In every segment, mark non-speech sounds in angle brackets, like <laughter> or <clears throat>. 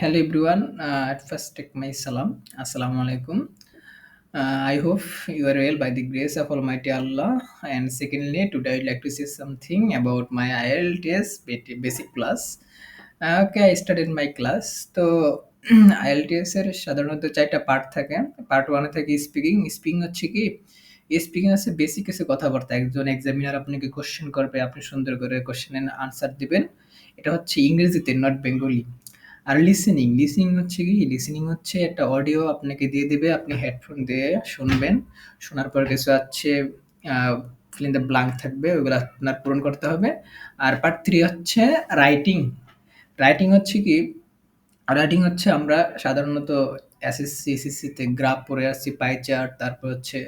Hello everyone at first take my সালাম আসসালামু আলাইকুম I hope you are well by the grace of almighty Allah and secondly to die like to see something about my IELTS basic class okay I started my class তো IELTS এর সাধারণত চারটা part থাকে। Part ওয়ানে থাকে speaking speaking হচ্ছে কি? Speaking হচ্ছে বেসিক এসে কথাবার্তা। একজন এক্সামিনার আপনাকে কোশ্চেন করবে, আপনি সুন্দর করে কোশ্চেনের আনসার দিবেন। এটা হচ্ছে ইংরেজিতে নট বেঙ্গলি আর লিসেনিং লিসেনিং হচ্ছে কি? লিসেনিং হচ্ছে একটা অডিও আপনাকে দিয়ে দেবে, আপনি হেডফোন দিয়ে শুনবেন। শোনার পর কিছু হচ্ছে ফিলিং দ্য ব্লাঙ্ক থাকবে, ওইগুলো আপনার পূরণ করতে হবে। আর পার্ট থ্রি হচ্ছে রাইটিং রাইটিং হচ্ছে কি? রাইটিং হচ্ছে আমরা সাধারণত এসএসসি এসএসসিতে গ্রাফ পড়ে আসছি পাই চার্ট তারপর হচ্ছে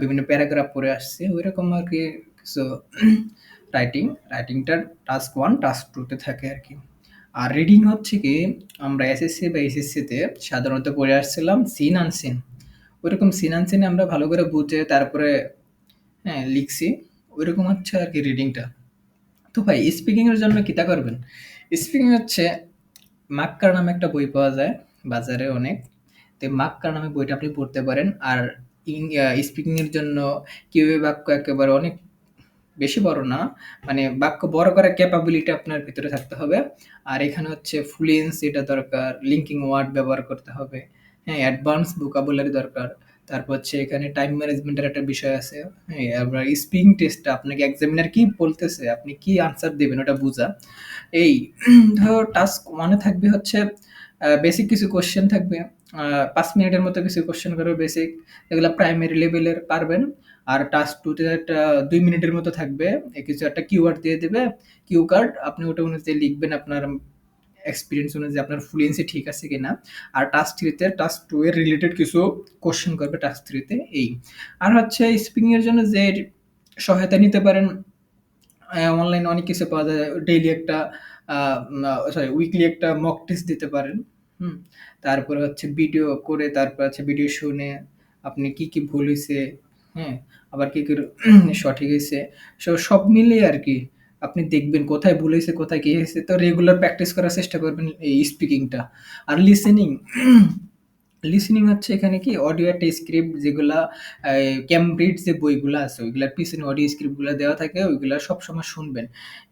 বিভিন্ন প্যারাগ্রাফ পড়ে আসছি, ওইরকম আর কি কিছু রাইটিং রাইটিংটার টাস্ক ওয়ান টাস্ক টুতে থাকে আর কি। আর রিডিং হচ্ছে কি, আমরা এসএসসি বা এসএসসিতে সাধারণত পড়ে আসছিলাম সিন আনসিন ওইরকম সিন আনসিনে আমরা ভালো করে বুঝে তারপরে হ্যাঁ লিখছি। ওইরকম হচ্ছে আর কি রিডিংটা তো ভাই স্পিকিংয়ের জন্য কিতা করবেন? স্পিকিং হচ্ছে, মাক্কার নামে একটা বই পাওয়া যায়, বাজারে অনেক। তো মাক্কার নামে বইটা আপনি পড়তে পারেন। আর স্পিকিংয়ের জন্য কীভাবে বাক্য একেবারে অনেক বেশি বড় না। মানে বাক্য বড় করার ক্যাপাবিলিটি আপনার ভিতরে থাকতে হবে। আর এখানে হচ্ছে ফ্লুয়েন্স এটা দরকার লিঙ্কিং ওয়ার্ড ব্যবহার করতে হবে। হ্যাঁ অ্যাডভান্স ভোকাবুলারি দরকার। তারপর হচ্ছে এখানে টাইম ম্যানেজমেন্টের একটা বিষয় আছে। হ্যাঁ আবার স্পিকিং টেস্টটা আপনাকে এক্সামিনার কি বলতেছে, আপনি কি আনসার দেবেন ওটা বোঝা। এই, ধরো টাস্ক ওয়ানে থাকবে হচ্ছে বেসিক কিছু কোশ্চেন থাকবে। পাঁচ মিনিটের মতো কিছু কোশ্চেন করবে বেসিক এগুলো প্রাইমারি লেভেলের পারবেন। আর টাস্ক টুতে একটা দুই মিনিটের মতো থাকবে। কিছু একটা কিউআর দিয়ে দেবে। কিউ কার্ড আপনি ওটা অনুযায়ী লিখবেন আপনার এক্সপিরিয়েন্স অনুযায়ী আপনার ফ্লুয়েন্সি ঠিক আছে কিনা। আর টাস্ক থ্রিতে টাস্ক টু এর রিলেটেড কিছু কোশ্চেন করবে টাস্ক থ্রিতে এই। আর হচ্ছে স্পিকিং এর জন্য যে সহায়তা নিতে পারেন অনলাইনে অনেক কিছু পাওয়া যায়। ডেইলি একটা সরি উইকলি একটা মক টেস্ট দিতে পারেন। হুম, তারপরে হচ্ছে ভিডিও করে, তারপর হচ্ছে ভিডিও শুনে আপনি কি কি ভুল হয়েছে হ্যাঁ আবার কি কি <clears throat> সঠিক হয়েছে? সো সব মিলিয়ে আর কি, আপনি দেখবেন কোথায় ভুল হয়েছে, কোথায় কি হয়েছে, তো রেগুলার প্র্যাকটিস করার চেষ্টা করবেন এই স্পিকিংটা আর লিসেনিং লিসেনিং <clears throat> হচ্ছে এখানে কি অডিও একটা স্ক্রিপ্ট যেগুলা ক্যামব্রিজ যে বইগুলো আছে, ওইগুলার পিছনে অডিও স্ক্রিপ্টগুলো দেওয়া থাকে, ওইগুলো সবসময় শুনবেন।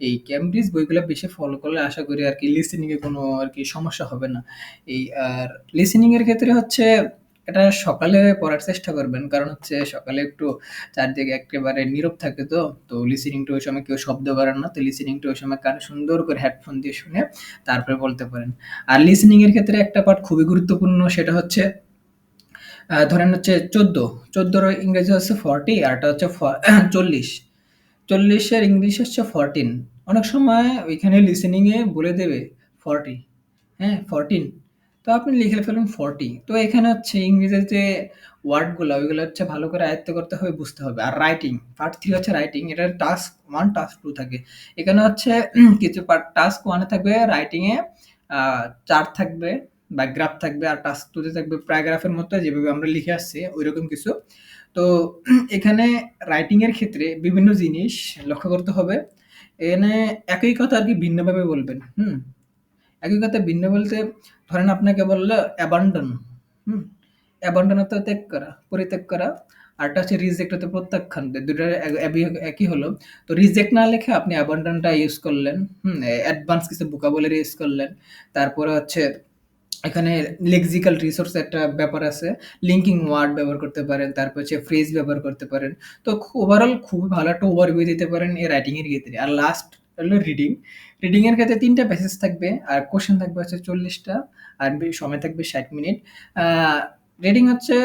এই ক্যামব্রিজ বইগুলো বেশি ফলো করলে আশা করি আর কি লিসেনিংয়ে কোনো আর কি সমস্যা হবে না। এই আর লিসেনিংয়ের ক্ষেত্রে হচ্ছে এটা সকালে পড়ার চেষ্টা করবেন। কারণ হচ্ছে সকালে একটু চারদিকে একেবারে নীরব থাকে তো। তো লিসেনিংটা ওই সময় কেউ শব্দ করেন না। তো লিসেনিংটা ওই সময় কানে সুন্দর করে হেডফোন দিয়ে শুনে তারপরে বলতে পারেন। আর লিসেনিং এর ক্ষেত্রে একটা পার্ট খুবই গুরুত্বপূর্ণ, সেটা হচ্ছে ধরেন হচ্ছে চোদ্দ। চোদ্দোর ইংরেজি হচ্ছে ফর্টি আরটা হচ্ছে <clears throat> চল্লিশ। চল্লিশের ইংলিশ হচ্ছে ফরটিন অনেক সময় ওইখানে লিসেনিংয়ে বলে দেবে ফর্টি হ্যাঁ ফরটিন তো আপনি লিখে ফেলুন ফর্টি তো এখানে হচ্ছে ইংরেজির যে ওয়ার্ডগুলো, ওইগুলো হচ্ছে ভালো করে আয়ত্ত করতে হবে, বুঝতে হবে। আর রাইটিং পার্ট থ্রি হচ্ছে রাইটিং এটার টাস্ক ওয়ান টাস্ক টু থাকে। এখানে হচ্ছে কিছু পার্ট টাস্ক ওয়ানে থাকবে রাইটিংয়ে চার্ট থাকবে বা গ্রাফ থাকবে, আর টাস্ক টুতে থাকবে প্যারাগ্রাফের মতো যেভাবে আমরা লিখে আসছি ওই রকম কিছু। তো এখানে রাইটিংয়ের ক্ষেত্রে বিভিন্ন জিনিস লক্ষ্য করতে হবে। এখানে একই কথা আর কি ভিন্নভাবে বলবেন, হুম? একই কথা ভিন্ন বলতে ধরেন আপনাকে বলল অ্যাবান্ডন হুম? অ্যাবান্ডন হতে ত্যাগ করা, পরিত্যাগ করা। আরটা হচ্ছে রিজেক্ট হতে প্রত্যাখ্যান। দুটো একই হলো। তো রিজেক্ট না লেখে আপনি অ্যাবান্ডনটা ইউজ করলেন, হুম? অ্যাডভান্স কিছু বোকাবলের ইউজ করলেন। তারপরে হচ্ছে এখানে লেক্সিক্যাল রিসোর্স একটা ব্যাপার আছে। লিঙ্কিং ওয়ার্ড ব্যবহার করতে পারেন, তারপর হচ্ছে ফ্রেজ ব্যবহার করতে পারেন। তো ওভারঅল খুব ভালো একটা ওভারভিউ দিতে পারেন এই রাইটিংয়ের ক্ষেত্রে। আর লাস্ট হলো রিডিং রিডিংয়ের ক্ষেত্রে তিনটা প্যাসেজ থাকবে, আর কোশ্চেন থাকবে হচ্ছে চল্লিশটা, আর সময় থাকবে ষাট মিনিট রিডিং হচ্ছে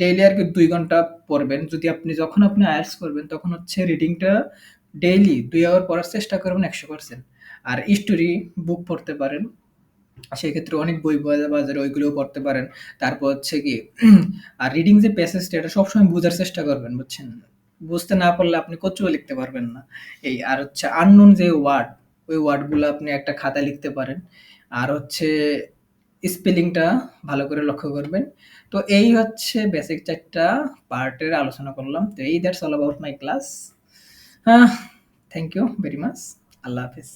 ডেইলি আর কি দুই ঘণ্টা পড়বেন। যদি আপনি যখন আপনি আয়ার্স করবেন, তখন হচ্ছে রিডিংটা ডেইলি দুই আওয়ার পড়ার চেষ্টা করবেন একশো পার্সেন্ট আর স্টোরি বুক পড়তে পারেন। সেক্ষেত্রে অনেক বই বাজারে ওইগুলোও পড়তে পারেন। তারপর হচ্ছে কি, <clears throat> আর রিডিং যে প্যাসেজটা এটা সবসময় বোঝার চেষ্টা করবেন, বুঝছেন? বুঝতে না পারলে আপনি কচুও লিখতে পারবেন না। এই আর হচ্ছে আননুন যে ওয়ার্ড ওই ওয়ার্ডগুলো আপনি একটা খাতায় লিখতে পারেন। আর হচ্ছে স্পেলিংটা ভালো করে লক্ষ্য করবেন। তো এই হচ্ছে বেসিক চারটা পার্টের আলোচনা করলাম। তো এই that's all about my class হ্যাঁ থ্যাংক ইউ ভেরি মাচ আল্লাহ হাফিজ।